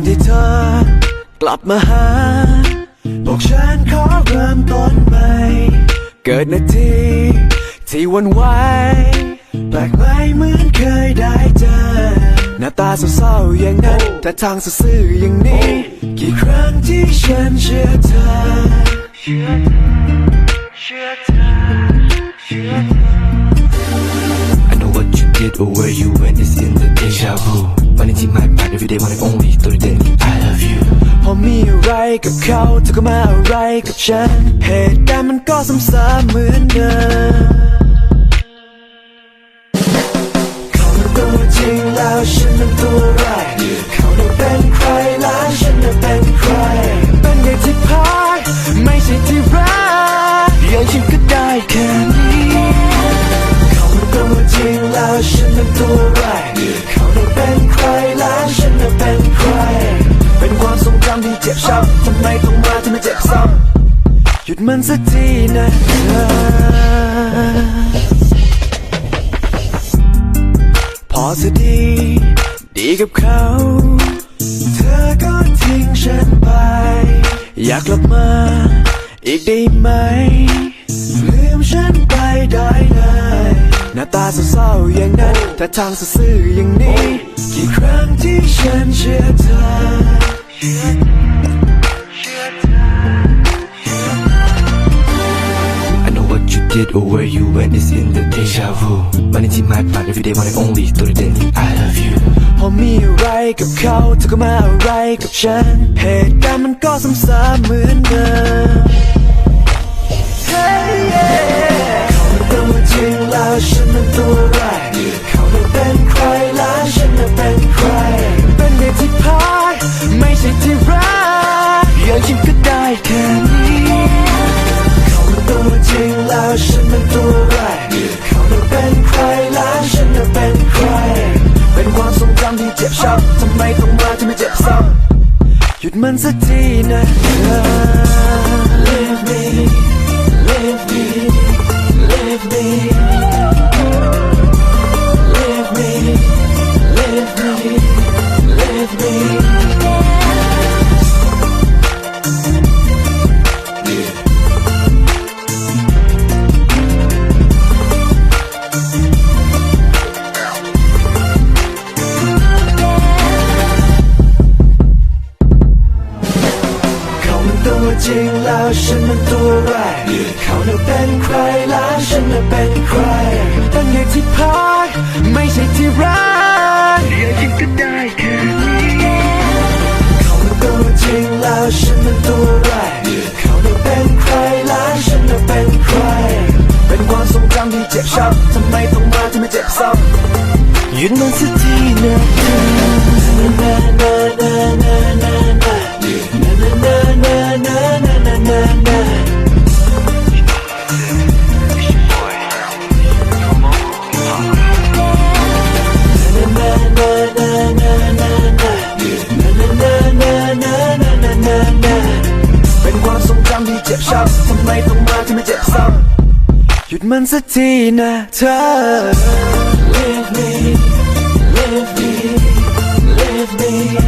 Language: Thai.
อนที่เธอกลับมาหา บอกฉันขอเริ่มต้นใหม่ เกิดนาทีที่วันไหวแปลกไหมเหมือนเคยได้เจอ หน้าตาเศร้าๆอย่างนั้นแต่ทางซื่ออย่างนี้ กี่ครั้งที่ฉันเชื่อเธอ เชื่อเธอ เชื่อเธอ I know what you did or where you went is in the deja vu Running in my every day one and only story then I love you พอมีอะไรกับเขาเธอก็มาอะไรกับฉันเหตุการณ์มันก็ซ้ำๆเหมือนเดิม มันสักทีนะเธอพอจะดีดีกับเขา เธอก็ทิ้งฉันไป อยากกลับมา อีกได้ไหม ลืมฉันไปได้เลยหน้าตาเศร้าๆอย่างนั้น แต่ทางซื่อๆอย่างนี้ กี่ครั้งที่ฉันเชื่อเธอ did or where you went is in the deja vu Running in my mind every day one and only to then I love you พอมีอะไรกับเขาเธอก็มาอะไรกับฉัน เหตุการณ์มันก็ซ้ำๆเหมือนเดิม Hey, yeah เขาเป็นตัวจริงแล้วฉันเป็นตัวไรายเขาได้เป็นใครแล้วฉันได้เป็นใคร เป็นเด็กที่พายไม่ใช่ที่รักอย่างฉันก็ได้แค่ มันสักทีนะเธอ Leave me Leave me Leave me Leave me Leave me Leave me แล้วฉันเป็นตัวไรายเขาได้เป็นใครแล้วฉันได้เป็นใครเป็นอย่างที่พายไม่ใช่ที่รักเรียกยังก็ได้แค่นี้เขาเป็นตัวจริงแล้วฉันเป็นตัวไรายเขาได้เป็นใครแล้วฉันได้เป็นใคร เป็นความทรงจำที่เจ็บช้ำทำไมต้องมาทำไมเจ็บซ้ำหยุดมันสั มันสักทีนะเธอ Live me, live me, live me.